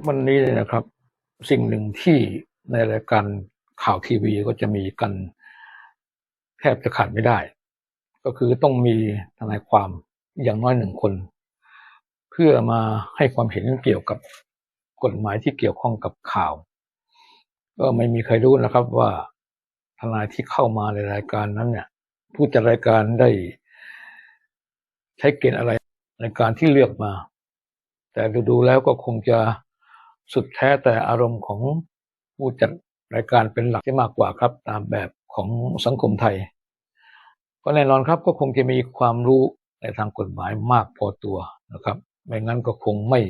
กวันนี้เนี่ยนะครับ สิ่งหนึ่งที่ในรายการข่าวทีวีก็จะมีกันแทบจะขาดไม่ได้ ก็คือต้องมีทนายความอย่างน้อยหนึ่งคน เพื่อมาให้ความเห็นเกี่ยวกับกฎหมายที่เกี่ยวข้องกับข่าว ก็ไม่มีใครรู้นะครับว่าทนายที่เข้ามาในรายการนั้นเนี่ยผู้จัดรายการได้ใช้เกณฑ์อะไรในการที่เลือกมา แต่ดูๆแล้วก็คงจะ สุดแท้แต่อารมณ์ของผู้จัดรายการเป็นหลักที่มากกว่าครับ ตามแบบของสังคมไทย ก็แน่นอนครับก็คงจะมีความรู้ในทางกฎหมายมากพอตัวนะครับ ไม่งั้นก็คงไม่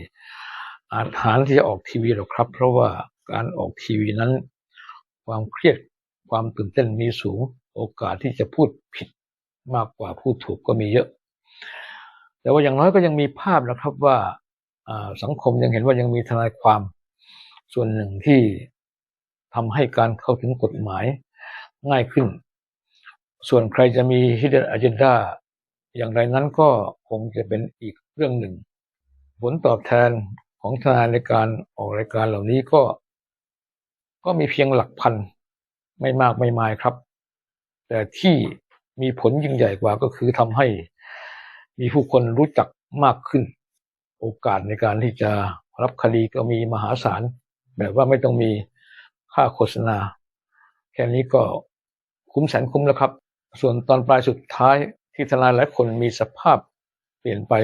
อาจหารที่จะออกทีวีหรอกครับ เพราะว่าการออกทีวีนั้น ความเครียดความตื่นเต้นมีสูงโอกาสที่จะพูดผิดมากกว่าพูดถูกก็มีเยอะ แต่ว่าอย่างน้อยก็ยังมีภาพนะครับว่าอ่า สังคมยังเห็นว่ายังมีทนายความส่วนหนึ่งที่ทำให้การเข้าถึงกฎหมายง่ายขึ้น ส่วนใครจะมี hidden agenda อย่างไรนั้นก็คงจะเป็นอีกเรื่องหนึ่ง ผลตอบแทนของทนายในการออกรายการเหล่านี้ก็ ก็มีเพียงหลักพันไม่มากไม่มายครับ แต่ที่มีผลยิ่งใหญ่กว่าก็คือทำให้มีผู้คนรู้จักมากขึ้น โอกาสในการที่จะรับคดีก็มีมหาศาล แบบว่าไม่ต้องมีค่าโฆษณา แค่นี้ก็คุ้มแสนคุ้มแล้วครับ ส่วนตอนปลายสุดท้ายที่ทนายหลายคนมีสภาพเปลี่ยนไป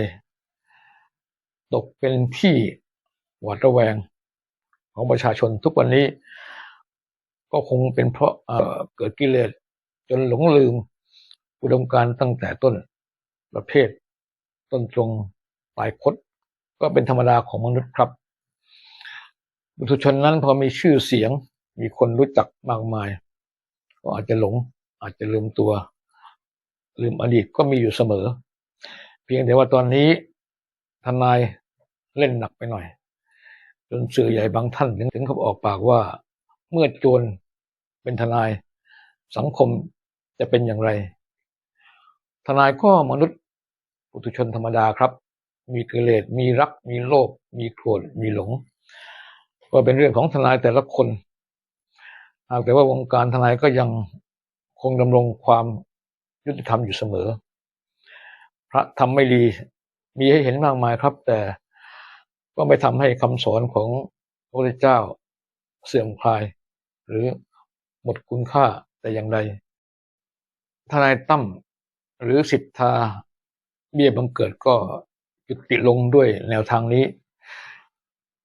ตกเป็นที่หวาดระแวงของประชาชนทุกวันนี้ ก็คงเป็นเพราะเเกิดกิเลสจนหลงลืม อุดมการตั้งแต่ต้นประเภท ต้นตรงปลายคด ก็เป็นธรรมดาของมนุษย์ครับบุตุชนนั้นพอมีชื่อเสียง มีคนรู้จักมากมาย ก็อาจจะหลง อาจจะลืมตัว ลืมอดีตก็มีอยู่เสมอ เพียงแต่ว่าตอนนี้ทนายเล่นหนักไปหน่อย จนสื่อใหญ่บางท่านถึงถึงเขาออกปากว่า เมื่อโจรเป็นทนายสังคมจะเป็นอย่างไร ทนายก็มนุษย์ปุถุชนธรรมดาครับ มีกิเลสมีรัก มีโลภมีโกรธมีหลง ก็เป็นเรื่องของทนายแต่ละคนหากแต่ว่าวงการทนายก็ยังคงดำรงความยุติธรรมอยู่เสมอ พระทำไม่ดีมีให้เห็นมากมายครับ แต่ก็ไม่ทำให้คำสอนของพระพุทธเจ้าเสื่อมคลาย หรือหมดคุณค่าแต่อย่างใดทนายตั้มหรือสิทธาเบี้ยบังเกิดก็ ยุติลงด้วยแนวทางนี้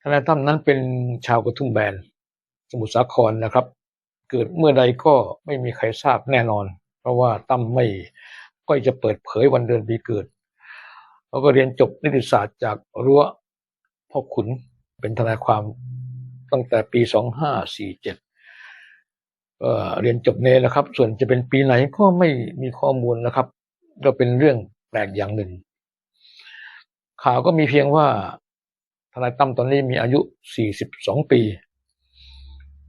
ทนายตั้มนั้นเป็นชาวกระทุ่มแบนสมุทรสาครนะครับ เกิดเมื่อใดก็ไม่มีใครทราบแน่นอน เพราะว่าตั้มไม่ก็จะเปิดเผยวันเดือนปีเกิดเขาก็เรียนจบนิติศาสตร์จากรั้วพ่อขุนเป็นทนายความตั้งแต่ปี 2547ก็เรียนจบเนนะครับ ส่วนจะเป็นปีไหนก็ไม่มีข้อมูลนะครับ ก็เป็นเรื่องแปลกอย่างหนึ่ง ข่าวก็มีเพียงว่าทนายตั้มตอนนี้มีอายุ 42 ปี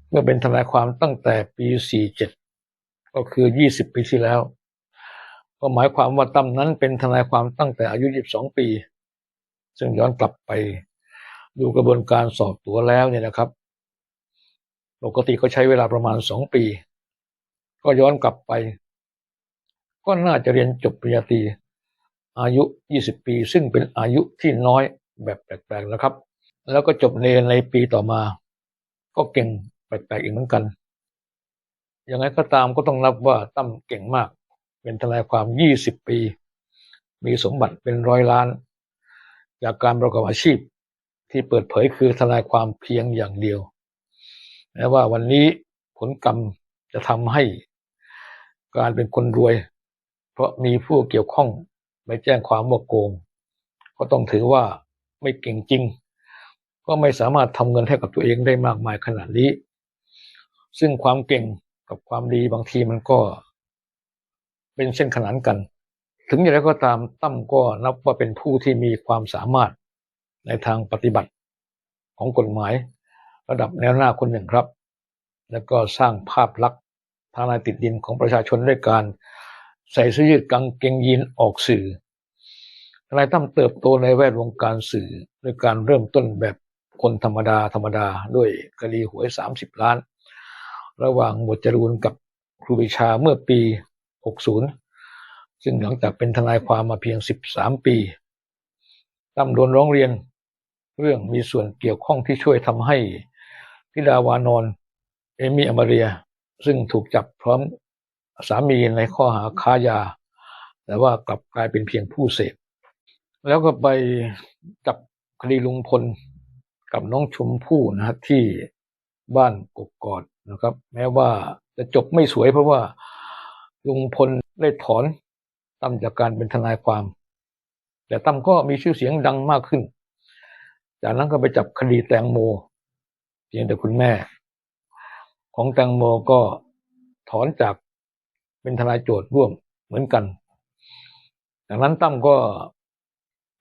เมื่อเป็นทนายความตั้งแต่ปี 47 ก็คือ 20 ปีที่แล้ว ก็หมายความว่าตั้มนั้นเป็นทนายความตั้งแต่อายุ 22 ปี ซึ่งย้อนกลับไปดูกระบวนการสอบตัวแล้วเนี่ยนะครับ ปกติก็ใช้เวลาประมาณ 2 ปี ก็ย้อนกลับไป ก็น่าจะเรียนจบปริญญาตรี อายุ 20 ปี ซึ่งเป็นอายุที่น้อยแบบแปลกๆนะครับ แล้วก็จบเนในปีต่อมา ก็เก่งแปลกๆอีกเหมือนกันย่างไรก็ตามก็ต้องนับว่าตั้มเก่งมาก เป็นทนายความ 20 ปี มีสมบัติเป็นร้อยล้าน จากการประกอบอาชีพที่เปิดเผยคือทนายความเพียงอย่างเดียวแม้ว่าวันนี้ผลกรรมจะทำให้การเป็นคนรวย เพราะมีผู้เกี่ยวข้อง ไปแจ้งความว่าโกง ก็ต้องถือว่าไม่เก่งจริง ก็ไม่สามารถทำเงินให้กับตัวเองได้มากมายขนาดนี้ ซึ่งความเก่งกับความดีบางทีมันก็ เป็นเส้นขนานกัน ถึงอย่างไรก็ตามตั้มก็นับว่าเป็นผู้ที่มีความสามารถในทางปฏิบัติของกฎหมาย ระดับแนวหน้าคนหนึ่งครับ แล้วก็สร้างภาพลักษณ์ทางนายติดดินของประชาชนด้วยการ ใส่เสื้อยืดกางเกงยีนออกสื่อทนายตั้มเติบโตในแวดวงการสื่อด้วยการเริ่มต้นแบบคนธรรมดาธรรมดาด้วยคดีหวยสามสิบล้าน ระหว่างหมวดจรูนกับครูปรีชาเมื่อปี 60 ซึ่งหลังจากเป็นทนายความมาเพียง 13 ปีตั้มโดนร้องเรียน เรื่องมีส่วนเกี่ยวข้องที่ช่วยทำให้พิดาวานอน เอมี่อมาเรีย ซึ่งถูกจับพร้อม สามีในข้อหาค้ายา แต่ว่ากลับกลายเป็นเพียงผู้เสพแล้วก็ไปจับคดีลุงพลกับน้องชมพู่นะฮะที่บ้านกกอดนะครับ แม้ว่าจะจบไม่สวยเพราะว่าลุงพลได้ถอนตั้มจากการเป็นทนายความ แต่ตั้มก็มีชื่อเสียงดังมากขึ้น จากนั้นก็ไปจับคดีแตงโมเพียงแต่คุณแม่ ของแตงโมก็ถอนจาก เป็นทนายโจทย์ร่วมเหมือนกันจากนั้นตั้มก็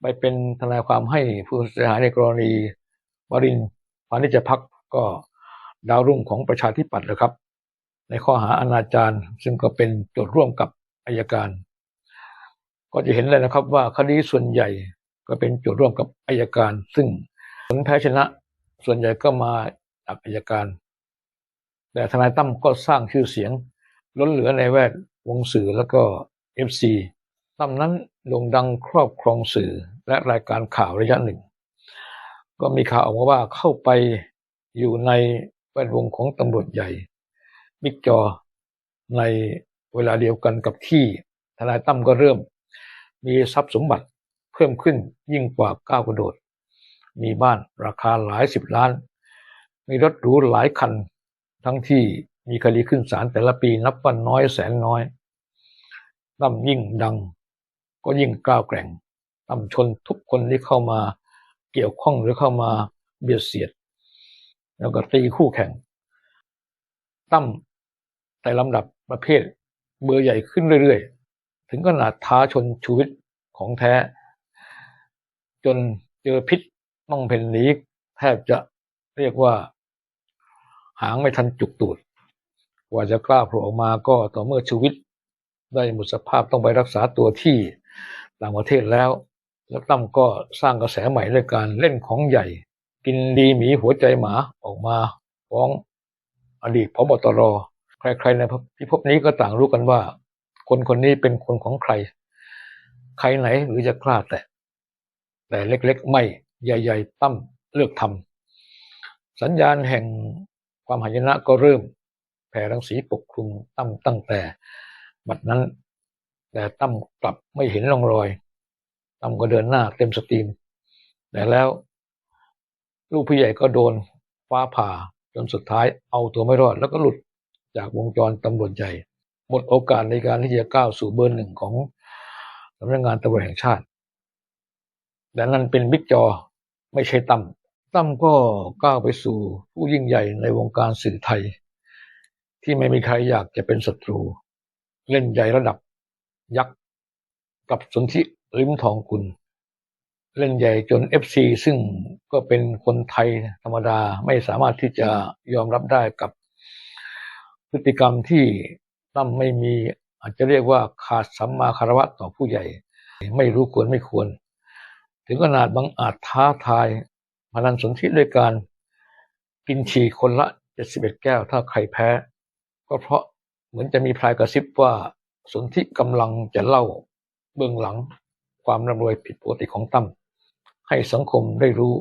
ไปเป็นทนายความให้ผู้เสียหายในกรณีวรินพานิจพักก็ดาวรุ่งของประชาธิปัตย์นะครับ ในข้อหาอนาจารซึ่งก็เป็นโจทย์ร่วมกับอายการ ก็จะเห็นเลยนะครับว่าคดีส่วนใหญ่ก็เป็นโจทย์ร่วมกับอายการ ซึ่งผลแพ้ชนะส่วนใหญ่ก็มาจากอายการ แต่ทนายตั้มก็สร้างชื่อเสียง ล้นเหลือในแวดวงสื่อแล้วก็เอฟซีตั้มนั้นโด่งดังครอบครองสื่อและรายการข่าวระยะหนึ่ง ก็มีข่าวออกมาว่าเข้าไปอยู่ในแวดวงของตำรวจใหญ่บิ๊กจอในเวลาเดียวกันกับที่ทนายตั้มก็เริ่ม มีทรัพย์สมบัติเพิ่มขึ้นยิ่งกว่าก้าวกระโดด มีบ้านราคาหลายสิบล้าน มีรถหรูหลายคัน ทั้งที่ มีคดีขึ้นศาลแต่ละปีนับว่าน้อยแสนน้อยตั้มยิ่งดัง ก็ยิ่งก้าวแกร่งตั้มชนทุกคนที่เข้ามาเกี่ยวข้องหรือเข้ามาเบียดเสียด แล้วก็ตีคู่แข่งตั้มแต่ลำดับประเภทเบอร์ใหญ่ขึ้นเรื่อยๆ ถึงขนาดท้าชนชูวิตของแท้ จนเจอพิษน้องเพนนี้แทบจะเรียกว่า หางไม่ทันจุกตูด กว่าจะกล้าโผล่ออกมาก็ต่อเมื่อชูวิตได้หมดสภาพต้องไปรักษาตัวที่ต่างประเทศแล้ว แล้วตั้มก็สร้างกระแสใหม่ด้วยการเล่นของใหญ่ กินดีหมีหัวใจหมาออกมาฟ้องอดีตพบตรใครๆในพิภพนี้ก็ต่างรู้กันว่า คนคนนี้เป็นคนของใคร ใครไหนหรือจะกล้าแต่ แต่เล็กๆ ไม่ใหญ่ ๆ ตั้มเลือกทำสัญญาณแห่งความหายนะก็เริ่ม แผ่รังสีปกคลุมตั้มตั้งแต่บัดนั้น แต่ตั้มกลับไม่เห็นร่องรอยตั้มก็เดินหน้าเต็มสตรีม แต่แล้ว ลูกพี่ใหญ่ก็โดนฟ้าผ่าจนสุดท้ายเอาตัวไม่รอด แล้วก็หลุดจากวงจรตำรวจใหญ่หมดโอกาสในการที่จะก้าวสู่เบอร์หนึ่งของสำนักงานตำรวจแห่งชาติแต่นั้นเป็นบิ๊กจอไม่ใช่ตั้มตั้มก็ก้าวไปสู่ผู้ยิ่งใหญ่ในวงการสื่อไทย ที่ไม่มีใครอยากจะเป็นศัตรู เล่นใหญ่ระดับ ยักษ์ กับสนธิริมทองกุลเล่นใหญ่จนเอฟซีซึ่งก็เป็นคนไทยธรรมดาไม่สามารถที่จะยอมรับได้กับ พฤติกรรมที่ตั้มไม่มีอาจจะเรียกว่าขาดสัมมาคารวะต่อผู้ใหญ่ ไม่รู้ควรไม่ควร ถึงขนาดบางอาจท้าทายพนันสนธิด้วยการกินฉี่คนละ 71 แก้วถ้าใครแพ้ ก็เพราะเหมือนจะมีพลายกระซิบว่าสนธิกำลังจะเล่าเบื้องหลังความร่ำรวยผิดปกติของตั้มให้สังคมได้รู้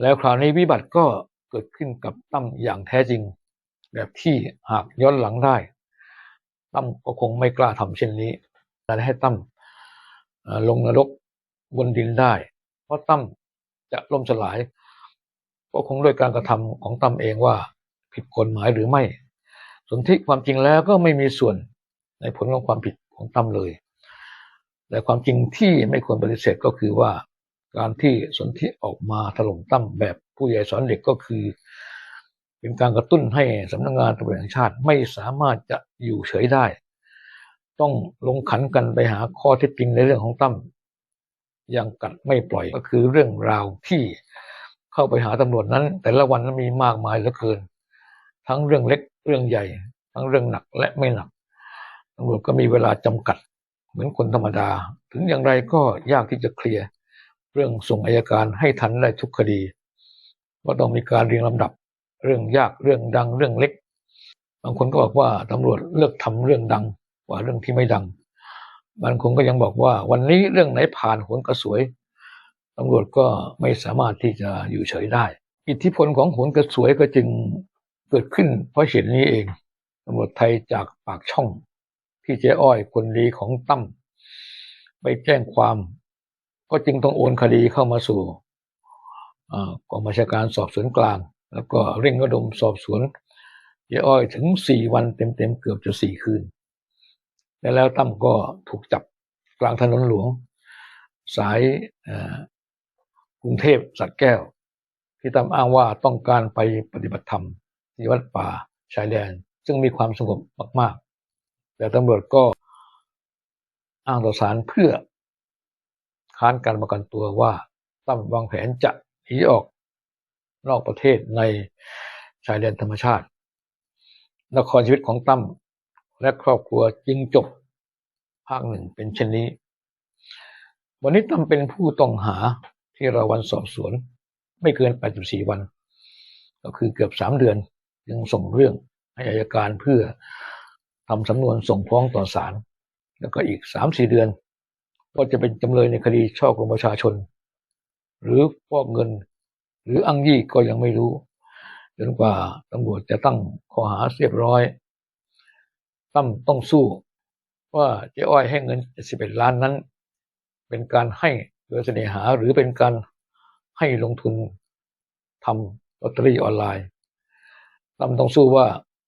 แล้วคราวนี้วิบัติก็เกิดขึ้นกับตั้มอย่างแท้จริง แบบที่หากย้อนหลังได้ตั้มก็คงไม่กล้าทำเช่นนี้แต่ให้ตั้มลงนรกบนดินได้ เพราะตั้มจะล่มสลาย ก็คงด้วยการกระทำของตั้มเองว่าผิดกฎหมายหรือไม่ สนธิความจริงแล้วก็ไม่มีส่วนในผลของความผิดของตั้มเลย แต่ความจริงที่ไม่ควรปฏิเสธก็คือว่า การที่สนธิออกมาถล่มตั้มแบบผู้ใหญ่สอนเด็กก็คือ เป็นการกระตุ้นให้สำนักงงานตำรวจแห่งชาติไม่สามารถจะอยู่เฉยได้ ต้องลงขันกันไปหาข้อเท็จจริงในเรื่องของตั้มยังกัดไม่ปล่อยก็คือเรื่องราวที่เข้าไปหาตำรวจนั้น แต่ละวันนั้นมีมากมายเหลือเกิน ทั้งเรื่องเล็ก เรื่องใหญ่ ทั้งเรื่องหนักและไม่หนักตำรวจก็มีเวลาจำกัด เหมือนคนธรรมดา ถึงอย่างไรก็ยากที่จะเคลียร์เรื่องส่งอายการให้ทันได้ทุกคดีว่าต้องมีการเรียงลำดับ เรื่องยากเรื่องดังเรื่องเล็ก บางคนก็บอกว่าตำรวจเลือกทำเรื่องดังกว่าเรื่องที่ไม่ดังบางคนก็ยังบอกว่าวันนี้เรื่องไหนผ่านโหนกระสวยตำรวจก็ไม่สามารถที่จะอยู่เฉยได้ อิทธิพลของโหนกระสวยก็จึง เกิดขึ้นเพราะเหตุนี้เองตำรวจไทยจากปากช่องที่เจ๊อ้อยคนดีของตั้มไปแจ้งความ ก็จึงต้องโอนคดีเข้ามาสู่กองบัญชาการสอบสวนกลาง แล้วก็เร่งระดมสอบสวนเจ๊อ้อยถึงสี่วันเต็มๆเกือบจะสี่คืน และแล้วตั้มก็ถูกจับกลางถนนหลวง สายกรุงเทพสัตแก้ว ที่ตั้มอ้างว่าต้องการไปปฏิบัติธรรม ที่วัดป่าชายแดน ซึ่งมีความสงบมากๆ แต่ตำรวจก็อ้างต่อศาลเพื่อค้านการประกันตัวว่าตั้มวางแผนจะหนีออกนอกประเทศในชายแดนธรรมชาติละครชีวิตของตั้มและครอบครัวจึงจบภาคหนึ่งเป็นเช่นนี้ วันนี้ตั้มเป็นผู้ต้องหาที่เราวันสอบสวน ไม่เกิน 84 วัน ก็คือเกือบ 3 เดือน ยังส่งเรื่องให้อายการเพื่อทำสำนวนส่งฟ้องต่อศาลแล้วก็อีก3-4เดือน ก็จะเป็นจำเลยในคดีช่อกงประชาชน หรือฟอกเงิน หรืออ้างยี่ก็ยังไม่รู้จนกว่าตำรวจจะตั้งข้อหาเรียบร้อยตั้มต้องสู้ว่าเจ๊อ้อยให้เงิน71ล้านนั้น เป็นการให้โดยเสน่หาหรือเป็นการให้ลงทุนทำลอตเตอรี่ออนไลน์ ตั้มต้องสู้ว่า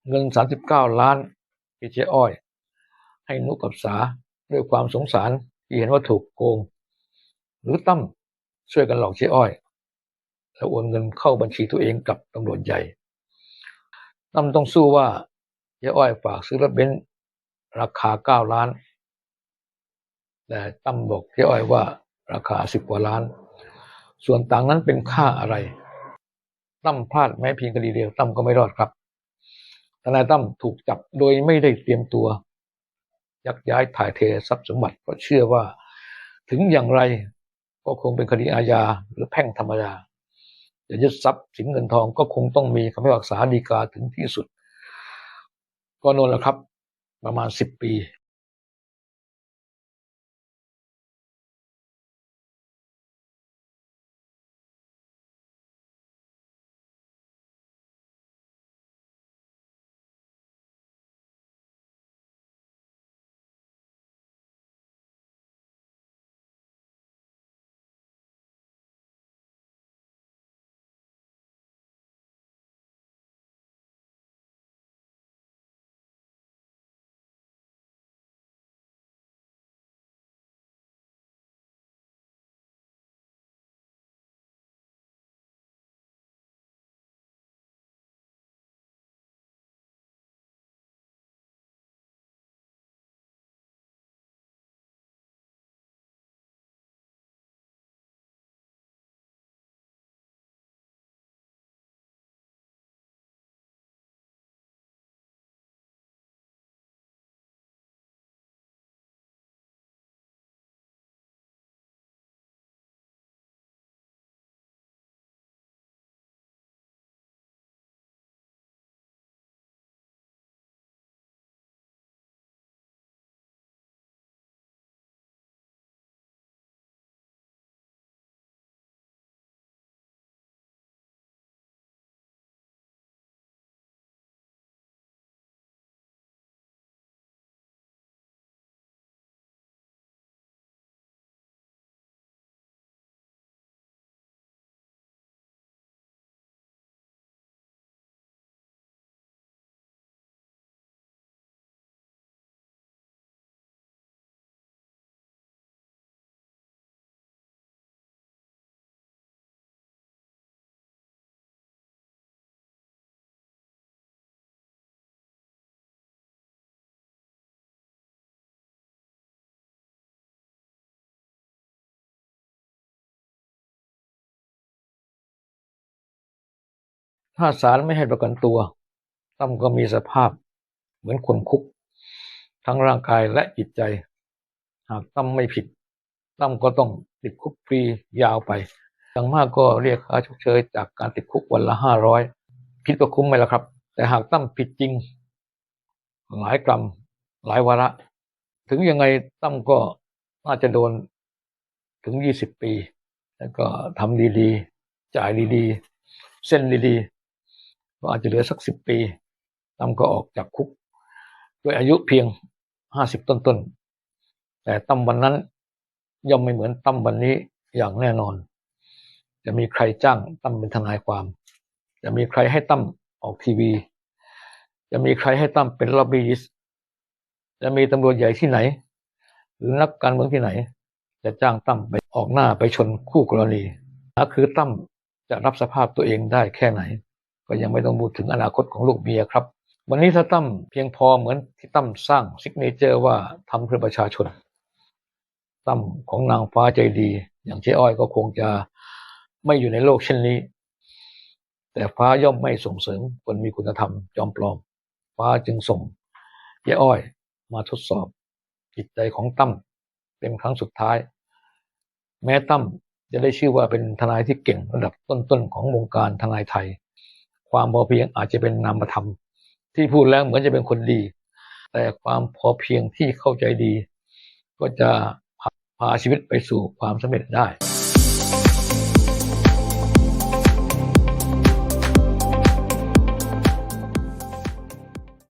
เงิน 39 ล้านที่เจ๊อ้อย ให้นุกับสาด้วยความสงสารที่เห็นว่าถูกโกง หรือตั้มช่วยกันหลอกเจ๊อ้อย แล้วโอนเงินเข้าบัญชีตัวเองกับตำรวจใหญ่ตั้มต้องสู้ว่าเจ๊อ้อยฝากซื้อรถเบนซ์ราคาเก้าล้าน แต่ตั้มบอกเจ๊อ้อยว่าราคาสิบกว่าล้าน ส่วนต่างนั้นเป็นค่าอะไร ตั้มพลาดแม้เพียงคดีเดียวตั้มก็ไม่รอดครับทนายตั้มถูกจับโดยไม่ได้เตรียมตัว ยักย้ายถ่ายเททรัพย์สมบัติเพราะเชื่อว่า ถึงอย่างไรก็คงเป็นคดีอาญาหรือแพ่งธรรมดาจะยึดทรัพย์สินเงินทองก็คงต้องมีคำพิพากษาฎีกาถึงที่สุด ก็นนแหละครับ ประมาณสิบปี ถ้าศาลไม่ให้ประกันตัวตั้มก็มีสภาพเหมือนคนคุก ทั้งร่างกายและจิตใจ หากตั้มไม่ผิดตั้มก็ต้องติดคุกฟรียาวไปอย่างมากก็เรียกค่าชดเชยจากการติดคุกวันละห้าร้อยคิดว่าคุ้มไหมล่ะครับ แต่หากตั้มผิดจริง หลายกรัมหลายวาระ ถึงยังไงตั้มก็น่าจะโดนถึงยี่สิบปี แล้วก็ทำดีๆ จ่ายดีๆ เส้นดีๆ ก็อาจจะเหลือสักสิบปีตั้มก็ออกจากคุก ด้วยอายุเพียงห้าสิบต้นๆ แต่ตั้มวันนั้นย่อมไม่เหมือนตั้มวันนี้อย่างแน่นอน จะมีใครจ้างตั้มเป็นทนายความ จะมีใครให้ตั้มออกทีวี จะมีใครให้ตั้มเป็นล็อบบี้ยิสจะมีตำรวจใหญ่ที่ไหน หรือนักการเมืองที่ไหน จะจ้างตั้มไปออกหน้าไปชนคู่กรณีนะคือตั้มจะรับสภาพตัวเองได้แค่ไหน ก็ยังไม่ต้องพูดถึงอนาคตของลูกเมียครับ วันนี้ถ้าตั้มเพียงพอเหมือนที่ตั้มสร้างซิกเนเจอร์ว่าทำเพื่อประชาชนตั้มของนางฟ้าใจดี อย่างเจ๊อ้อยก็คงจะไม่อยู่ในโลกเช่นนี้ แต่ฟ้าย่อมไม่ส่งเสริมคนมีคุณธรรมจอมปลอม ฟ้าจึงส่งเจ๊อ้อยมาทดสอบจิตใจของตั้มเป็นครั้งสุดท้าย แม้ตั้มจะได้ชื่อว่าเป็นทนายที่เก่งระดับต้นๆของวงการทนายไทย ความพอเพียงอาจจะเป็นนามธรรม ที่พูดแล้วเหมือนจะเป็นคนดี แต่ความพอเพียงที่เข้าใจดี ก็จะพาชีวิตไปสู่ความสำเร็จได้